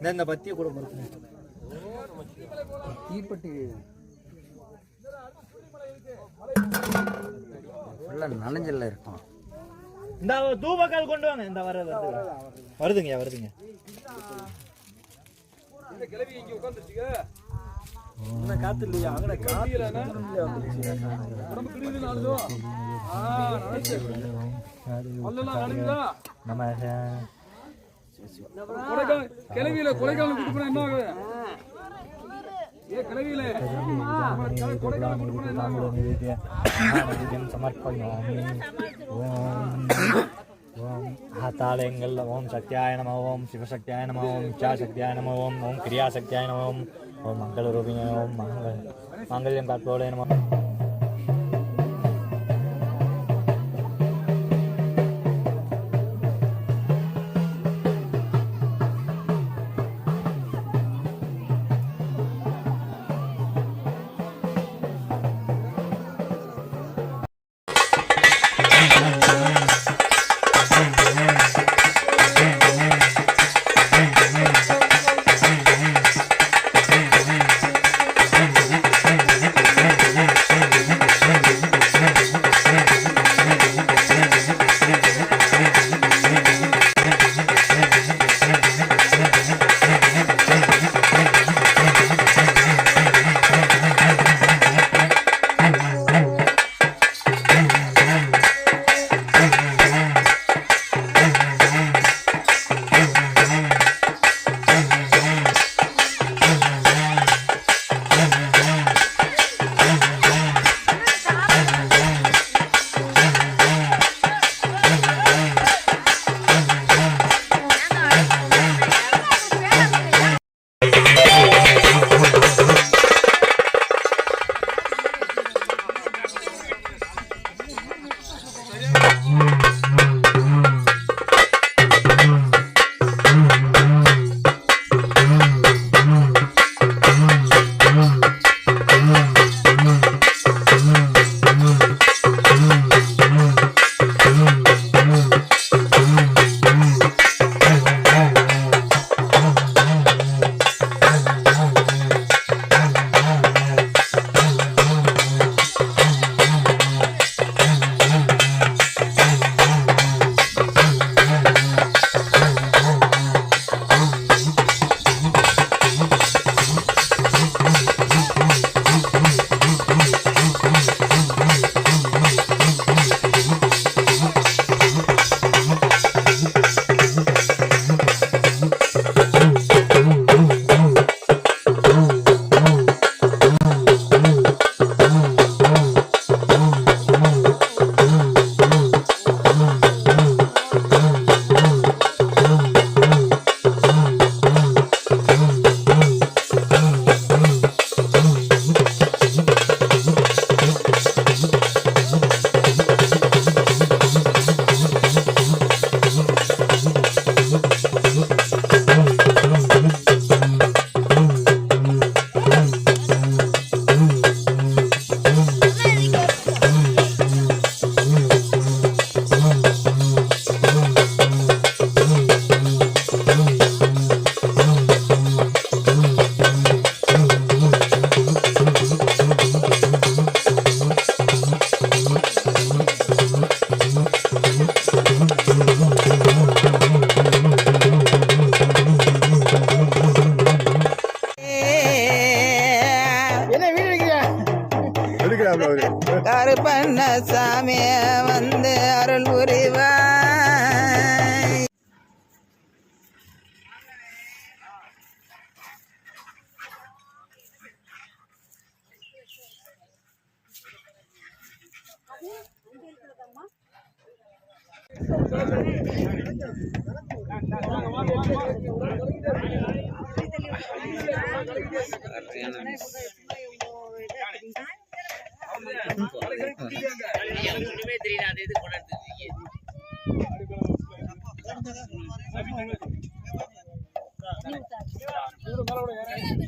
இந்த இந்த பத்தியை கூட பொறுத்து தீப்பெட்டி நனைஞ்சல இருக்கும் இந்த தூபக்கால் கொண்டு வாங்க இந்த வர வருது வருதுங்க வருதுங்க காத்து இல்லையா அங்கே நம்ம கிளவியில கொலைக்காலம் கொடுக்கணும் என்ன ஆகுது? ஏ கிளவியில கொலைக்காலம் கொடுக்கணும் என்ன ஆகும் சமர்ப்பயாமி ஓம் ஓம் ஹாத்தாளயங்கள் ஓம் சத்யாய நம ஓம் சிவசக்தியாய நம ஓம் இச்சாசக்தியாய நம ஓம் ஓம் கிரியாசக்தியாய நம ஓம் ஓம் மங்களரூபிணி ஓம் மங்கள மாங்கல்யம் காத்தோட நம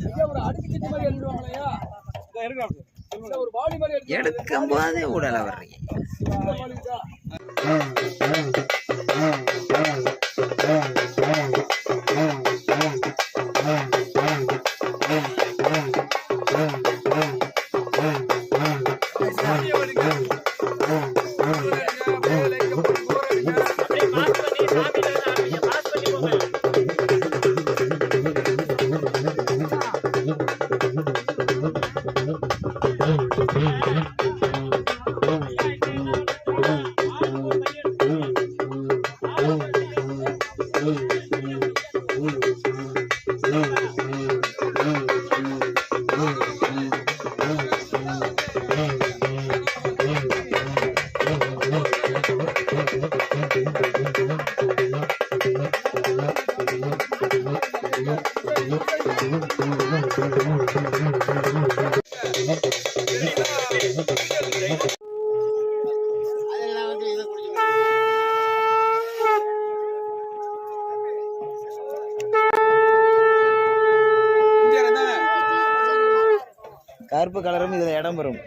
ஐயா, ஒரு அடுக்கு கட்டி மாதிரி ஒரு எடுக்கும் போதே உடல வர்றீங்க. Uhum.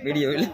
வீடியோவில்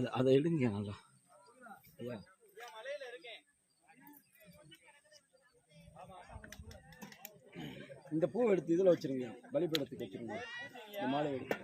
அது அதை எடுங்க நல்லா. ஐயா. இந்த பூவை எடுத்து இதில் வச்சுருங்க. பலிபீடத்துக்கு வச்சிருங்க. இந்த மாலை எடுத்து.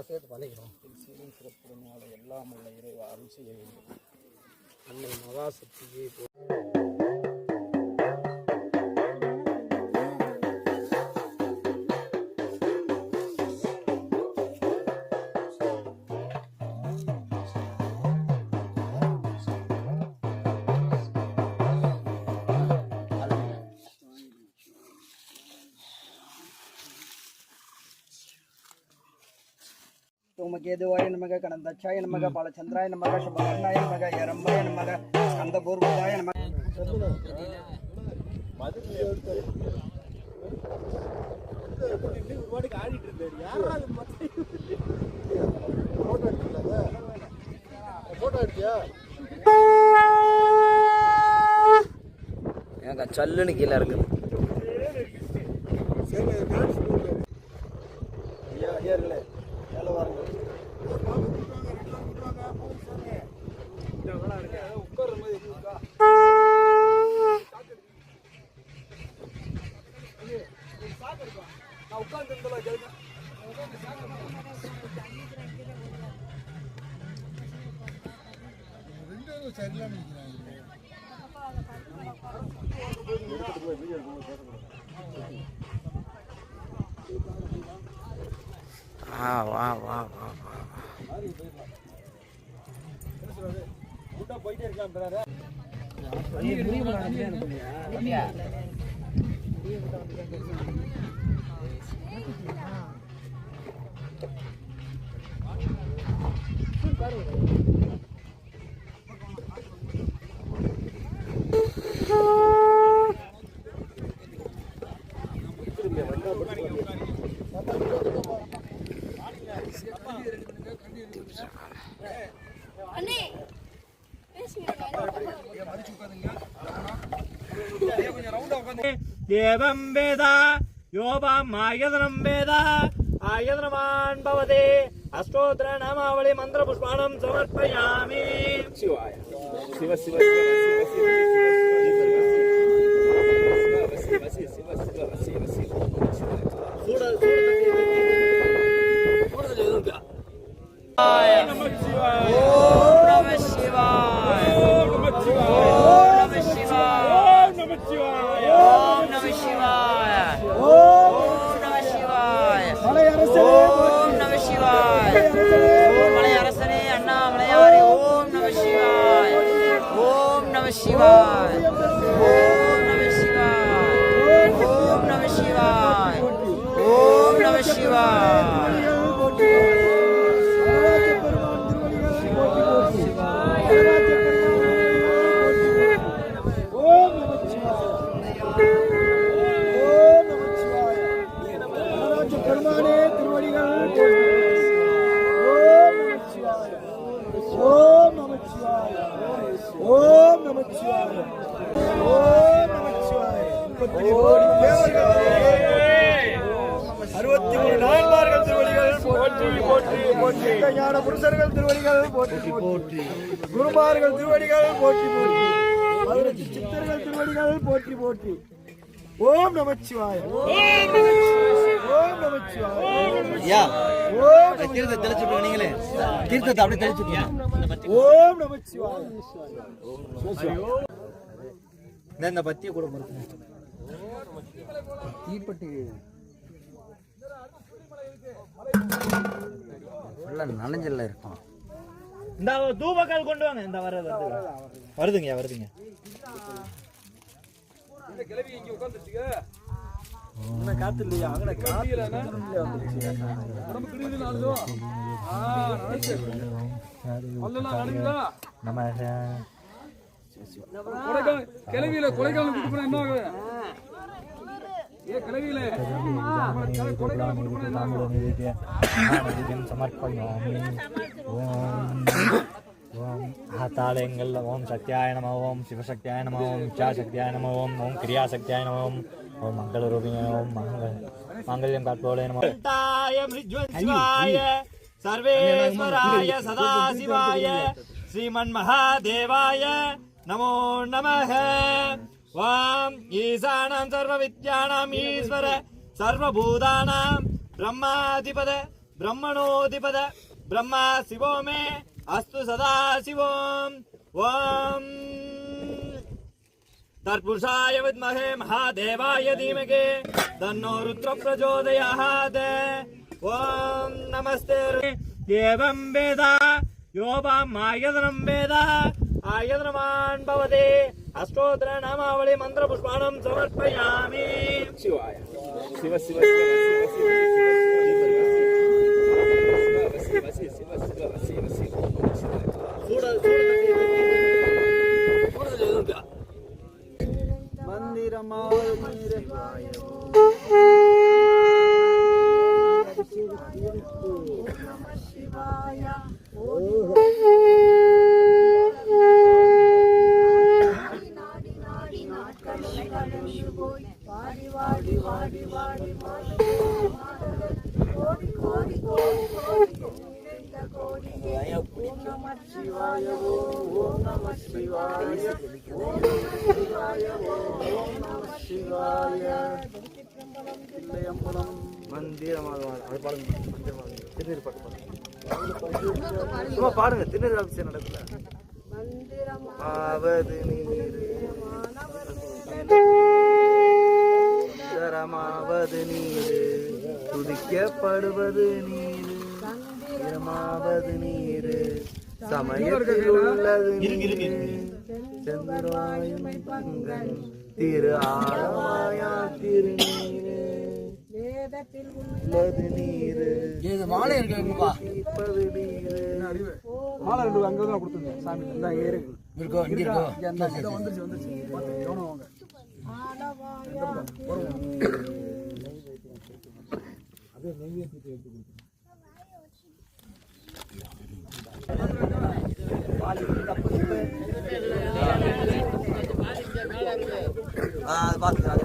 ரோஸ் சேர்த்து பண்ணிக்கிறோம் சீரும் சிறப்புடனால எல்லாம் உள்ள இறைவா அருள் செய்ய வேண்டும் அன்னை மகாசக்தியை கேதுவாய நமக கனந்தச்சாய நமக பாலச்சந்திராய நமக சுபகர்ணாய நமக எரம்பாய நமக கந்தபூர்வாய நமக ஏங்க சல்லுன்னு கீழே இருக்குது தேவம் வேதா யோபம் ஆயதனம் வேதா ஆயதனமான் பவதே. अष्टोत्र नामावली मंत्र पुष्पाण समर्पयामि शिवाय शिवाय शिवाय शिवाय 감사합니다. போற்றி. ஞான புருஷர்கள் திருவடிகள் போற்றி போற்றி குருமார்கள் திருவடிகள் போற்றி போற்றி. பதினெட்டு சித்தர்கள் திருவடிகள் போற்றி போற்றி. ஓம் நமச்சிவாய. ஓம் நமச்சிவாய. ஓம் தீர்த்த தெளிச்சுட்டு நீங்களே. தீர்த்தத்தை அப்படியே தெளிச்சுட்டு ஓம் நமச்சிவாய. இந்த பத்திய கூட மறுக்கணும் ஃபுல்லாக நனைஞ்சல இருக்கும். இந்த தூபக்கால் கொண்டு வாங்க. இந்த வர வருதுங்க வருதுங்க. இந்த கிளவி இங்கே நம்ம கொடைக்கானல் என்ன சமர்ப்பயாமி. ஓம். ஆத்தாலயங்கள் ஓம். சத்யாய நம. ஓம். சிவசக்தியாய நம. ஓம். இச்சாசக்தியாய நம. ஓம். ஓம். கிரியாசக்தியாய நம. ஓம். ஓம். மங்களரூபிணே. ஓம். மங்கள மாங்கல்யம் காட்போலே நம. சர்வேஸ்வராய சதாசிவாய ஸ்ரீமன்மகாதேவாய நமோ நமः வாம் వాం ఈశానాం సర్వ విద్యానాం ఈశ్వర సర్వభూతానాం బ్రహ్మాధిపద బ్రహ్మణోధిపద బ్రహ్మ శివో మే అస్తు సదా శివోం ఓం తత్పురుషాయ విద్మహే మహాదేవాయ ధీమకే తన్నో రుద్ర ప్రచోదయాత్ ఓం నమస్తే ఏవం వేద యోపం ఆయతనం వేద ఆయతనమాన్ భవతి அஷ்டோத்திர நாமாவளி மந்திர புஷ்பானம் சமர்ப்பயாமி சிவாய சிவ சிவ மந்திரமாய மந்திரமாக அது பாருங்க மந்திரமாக திருநீர் பாட்டு பாருங்க சும்மா பாருங்க திருநீர் நடக்கல ஆவது நீரமாவது நீர் துதிக்கப்படுவது நீர் இரமாவது நீர் சமயத்தில் உள்ளது நீர். சந்திராயும் பங்கன். திரு ஆழமாயா திருநீர். வேதத்தில் உள்ளது நீர் இது மாலை நீர். மாலை ரெண்டு அங்க தான் கொடுத்துருந்தேன் சாமி இந்த ஏறு இருக்கோ இங்க இருக்கோ. Batı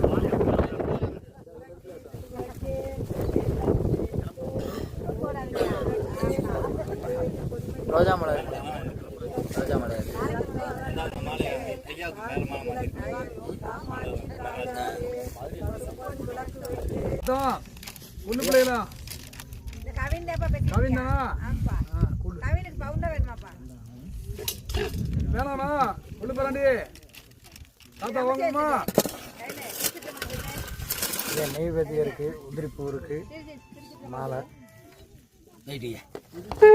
மாலை பல்லகா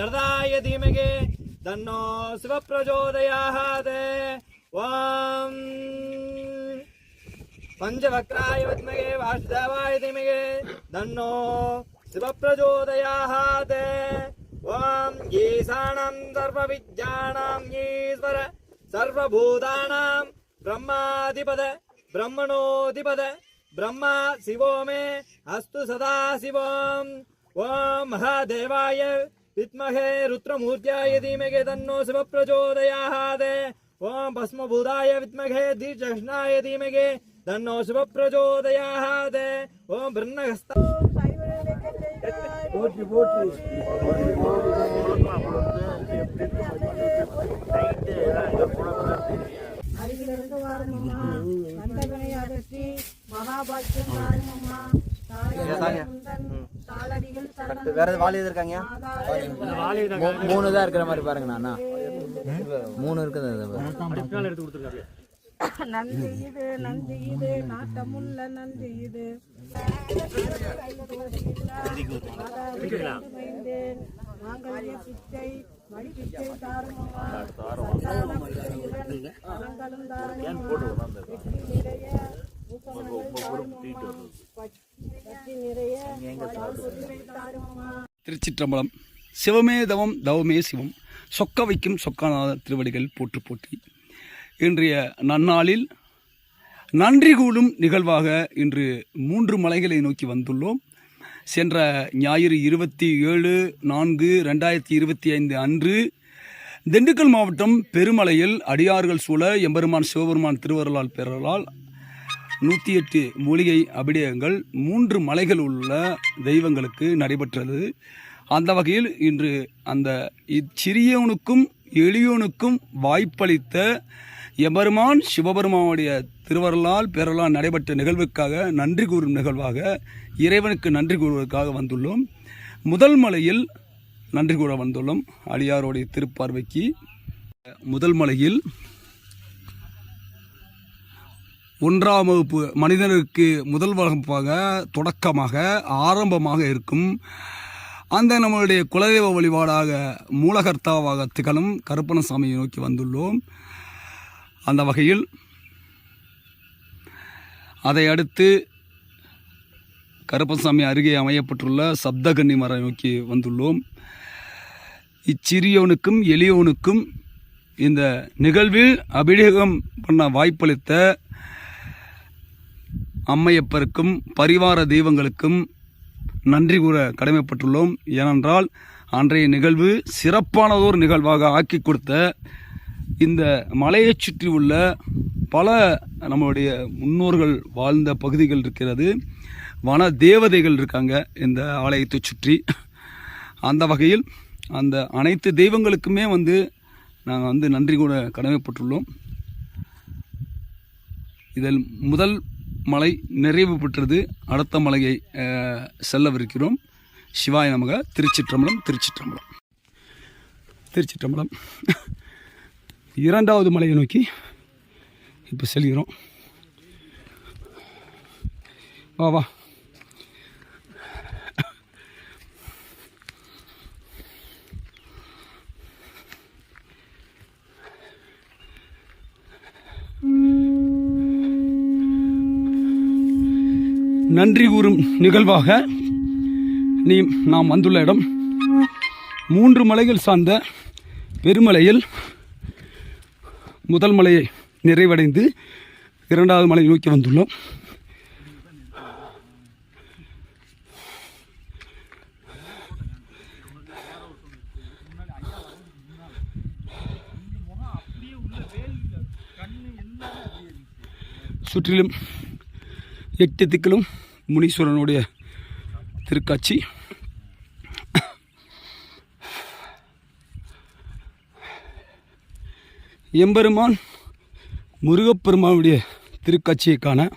जरदाय धीमहि तन्नो शिव प्रचोदयात् ॐ पञ्चवक्राय विद्महे वासुदेवाय धीमहि तन्नो शिव प्रचोदयात् ॐ ईशानं सर्वविद्यानां ईश्वर, सर्वभूतानां ब्रह्माधिपद, ब्रह्मणोऽधिपद, ब्रह्मा शिवो मे, अस्तु सदा शिवम्। ॐ महादेवाय विद्महे रुद्रमूर्त्याय धीमहे तन्नो शिवः प्रचोदयात् ॐ भस्मभूताय विद्महे दीर्घष्णाय धीमहे तन्नो शिव प्रचोदयाद ओं बृन्नहस्त महाभाग्यं வேற வாலி இருக்காங்க மூணு தான் இருக்கிற மாதிரி பாருங்க அண்ணா. மூணு இருக்குது நன்றி இது. நன்றி இது நாட்டமுள்ள நன்றி இது மாங்கல்ய பிச்சை வெற்றி நிறைய திருச்சிற்றம்பலம். சிவமே தவம் தவமே சிவம். சொக்க வைக்கும் சொக்காநாத திருவடிகள் போற்று போற்றி. இன்றைய நன்னாளில் நன்றி கூடும் நிகழ்வாக இன்று மூன்று மலைகளை நோக்கி வந்துள்ளோம். சென்ற ஞாயிறு இருபத்தி ஏழு நான்கு ரெண்டாயிரத்தி இருபத்தி ஐந்து அன்று திண்டுக்கல் மாவட்டம் பெருமலையில் அடியார்கள் சூழ எம்பெருமான் சிவபெருமான் திருவருளால் பெறலால் நூற்றி எட்டு மூலிகை அபிடேகங்கள் மூன்று மலைகள் உள்ள தெய்வங்களுக்கு நடைபெற்றது. அந்த வகையில் இன்று அந்த இச்சிறியவனுக்கும் எளியோனுக்கும் வாய்ப்பளித்த எபெருமான் சிவபெருமானுடைய திருவருளால் பெறலால் நடைபெற்ற நிகழ்வுக்காக நன்றி கூறும் நிகழ்வாக இறைவனுக்கு நன்றி கூறுவதற்காக வந்துள்ளோம். முதல் மலையில் நன்றி கூற வந்துள்ளோம். அடியாருடைய திருப்பார்வைக்கு. முதல் மலையில் ஒன்றாம் வகுப்பு மனிதனுக்கு முதல் வகுப்பாக தொடக்கமாக ஆரம்பமாக இருக்கும். அந்த நம்மளுடைய குலதெய்வ வழிபாடாக மூலகர்த்தாவாக திகழும் கருப்பணசாமியை நோக்கி வந்துள்ளோம். அந்த வகையில் அதை அடுத்து கருப்பசாமி அருகே அமையப்பட்டுள்ள சப்தகன்னி மரம் நோக்கி வந்துள்ளோம். இச்சிறியவனுக்கும் எளியவனுக்கும் இந்த நிகழ்வில் அபிஷேகம் பண்ண வாய்ப்பளித்த அம்மையப்பருக்கும் பரிவார தெய்வங்களுக்கும் நன்றி கூற கடமைப்பட்டுள்ளோம். ஏனென்றால் அன்றைய நிகழ்வு சிறப்பானதோர் நிகழ்வாக ஆக்கி கொடுத்த இந்த மலையைச் சுற்றி உள்ள பல நம்மளுடைய முன்னோர்கள் வாழ்ந்த பகுதிகள் இருக்கிறது. வன தேவதைகள் இருக்காங்க இந்த ஆலயத்தை சுற்றி. அந்த வகையில் அந்த அனைத்து தெய்வங்களுக்குமே வந்து நாங்கள் வந்து நன்றி கூட கடமைப்பட்டுள்ளோம். இதில் முதல் மலை நிறைவு பெற்றது. அடுத்த மலையை செல்லவிருக்கிறோம். சிவாய நமக திருச்சிற்றம்பலம் திருச்சிற்றம்பலம். திருச்சிற்றம்பலம். இரண்டாவது மலையை நோக்கி இப்போ செல்கிறோம். வா வா. நன்றி கூறும் நிகழ்வாக நீ நாம் வந்துள்ள இடம். மூன்று மலைகள் சார்ந்த பெருமலையில் முதல் மலையை நிறைவடைந்து இரண்டாவது மலை நோக்கி வந்துள்ளோம். சுற்றிலும் எட்டு திக்கிலும் முனீஸ்வரனுடைய திருக்காட்சி. எம்பெருமான் முருகப்பெருமானுடைய திருக்காட்சியை காண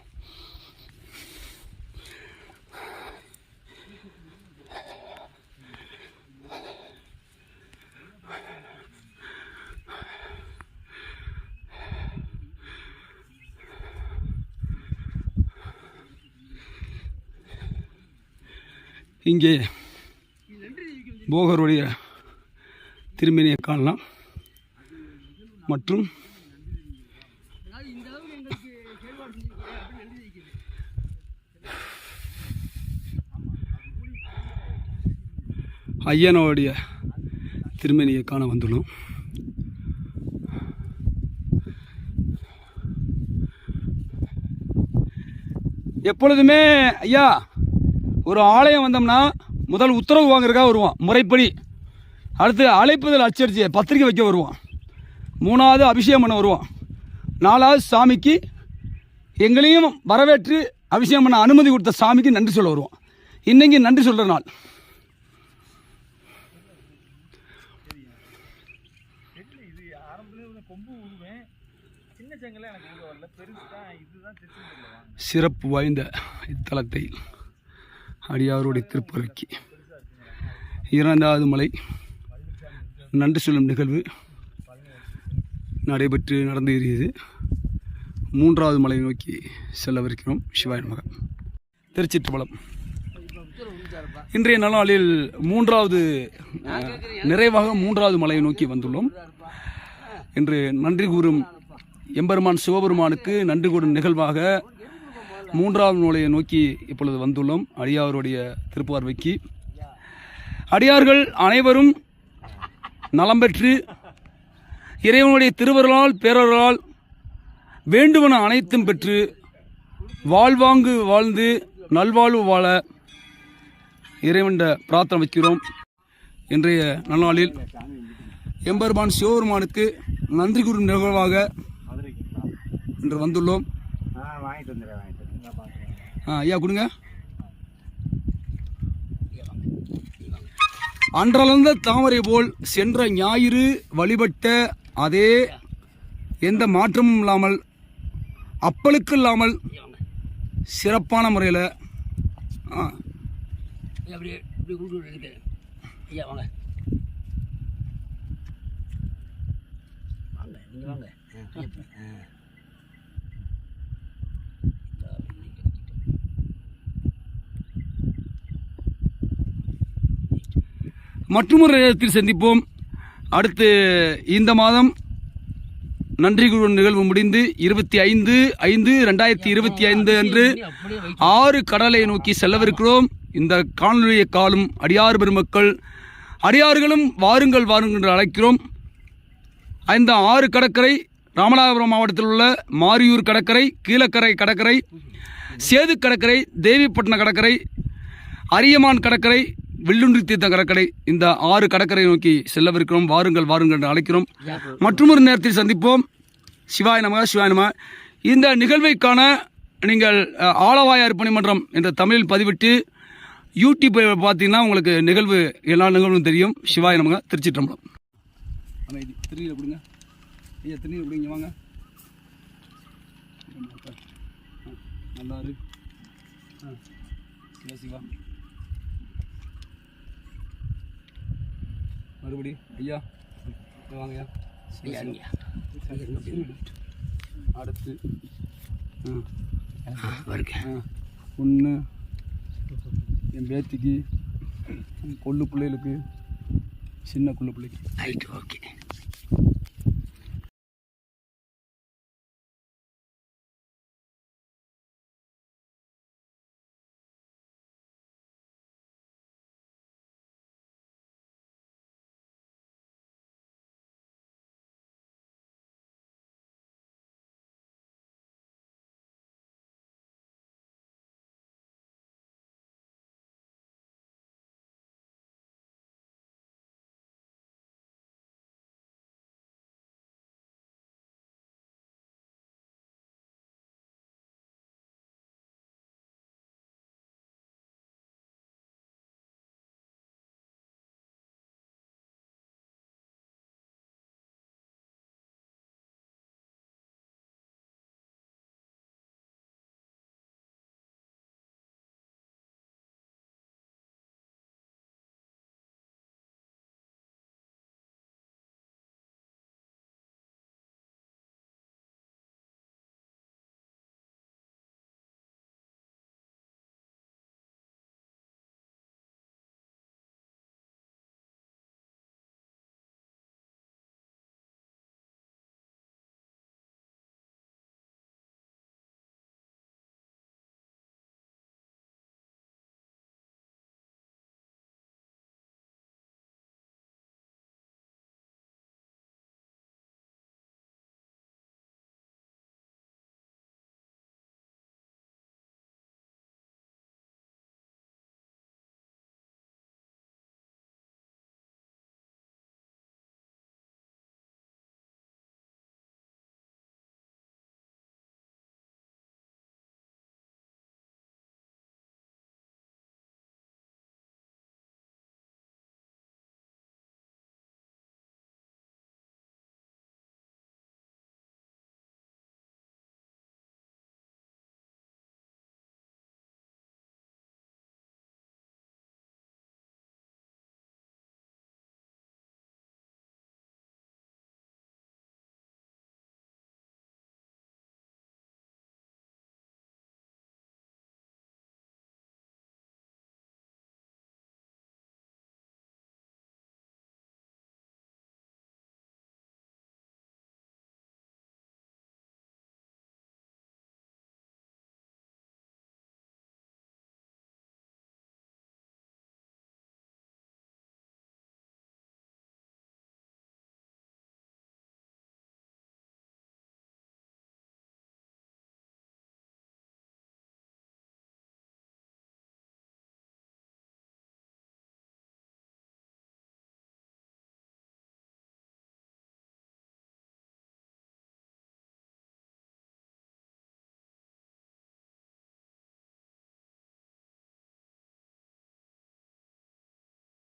இங்கே போகருடைய திருமணியை காணலாம். மற்றும் ஐயனோடைய திருமணியை காண வந்துள்ளோம். எப்பொழுதுமே ஐயா ஒரு ஆலயம் வந்தோம்னா முதல் உத்தரவு வாங்குறதுக்காக வருவான். முறைப்படி. அடுத்து அழைப்புதல் அச்சரிச்சு பத்திரிக்கை வைக்க வருவான். மூணாவது அபிஷேகம் பண்ண வருவான். நாலாவது சாமிக்கு எங்களையும் வரவேற்று அபிஷேகம் பண்ண அனுமதி கொடுத்த சாமிக்கு நன்றி சொல்ல வருவான். இன்னைக்கு நன்றி சொல்கிற நாள். சிறப்பு வாய்ந்த இத்தலத்தை அடியாரோடைய திருப்பறைக்கு இரண்டாவது மலை நன்றி சொல்லும் நிகழ்வு நடைபெற்று நடந்தேறியது. மூன்றாவது மலை நோக்கி செல்லவிருக்கிறோம் சிவாய மகன் திருச்சிற்றம்பலம். இன்றைய நாளில் மூன்றாவது நிறைவாக மூன்றாவது மலையை நோக்கி வந்துள்ளோம். இன்று நன்றி கூறும் எம்பெருமான் சிவபெருமானுக்கு நன்றி கூறும் நிகழ்வாக மூன்றாவது நூலையை நோக்கி இப்பொழுது வந்துள்ளோம். அடியாருடைய திருப்பார்வைக்கு. அடியார்கள் அனைவரும் நலம் பெற்று இறைவனுடைய திருவருளால் பேரருளால் வேண்டுவன அனைத்தும் பெற்று வாழ்வாங்கு வாழ்ந்து நல்வாழ்வு வாழ இறைவன் பிரார்த்தனை வைக்கிறோம். இன்றைய நன்னாளில் எம்பெருமான் சிவபெருமானுக்கு நன்றி கூறும் நிகழ்வாக இன்று வந்துள்ளோம். வாங்கிட்டு வந்துடுறேன் ஆ ஐயா கொடுங்க. அன்றளந்த தாமரை போல் சென்ற ஞாயிறு வழிபட்ட அதே எந்த மாற்றமும் இல்லாமல் அப்பளுக்கு இல்லாமல் சிறப்பான முறையில் வாங்க வாங்க நீங்கள் வாங்க ஆ, ஆ. மற்றொரு நேரத்தில் சந்திப்போம். அடுத்து இந்த மாதம் நன்றி குரு நிகழ்வு முடிந்து இருபத்தி ஐந்து ஐந்து ரெண்டாயிரத்தி இருபத்தி ஐந்து அன்று ஆறு கடலை நோக்கி செல்லவிருக்கிறோம். இந்த காணொலியை காலும் அடியார் பெருமக்கள் அடியார்களும் வாருங்கள் வாருங்கள் என்று அழைக்கிறோம். இந்த ஆறு கடற்கரை ராமநாதபுரம் மாவட்டத்தில் உள்ள மாரியூர் கடற்கரை கீழக்கரை கடற்கரை சேது கடற்கரை தேவிப்பட்டினம் கடற்கரை அரியமான் கடற்கரை வில்லுண்டி தீர்த்த கடற்கரை இந்த ஆறு கடற்கரை நோக்கி செல்லவிருக்கிறோம். வாருங்கள் வாருங்கள் என்று அழைக்கிறோம். மற்றொரு நேரத்தில் சந்திப்போம். சிவாய நமக சிவாய நமக இந்த நிகழ்வைக்கான நீங்கள் அஹ், அர்ப்பணி மன்றம் என்ற தமிழில் பதிவிட்டு யூடியூப் பார்த்தீங்கன்னா உங்களுக்கு நிகழ்வு எல்லா நிகழ்வும் தெரியும். சிவாய நமக திருச்சிற்றம்பலம். அமைதி திருநீரை கொடுங்க ஐயா திருநீர் கொடுங்க வாங்க. நல்லா இருக்கு ஆ சிவா சிவா மறுபடி ஐயா. இங்க வாங்க ஐயா. சிவா, சிவா. அடுத்து ஒன்று என் பேத்திக்கு கொள்ளு பிள்ளைகளுக்கு சின்ன கொள்ளு பிள்ளைக்கு. Right okay.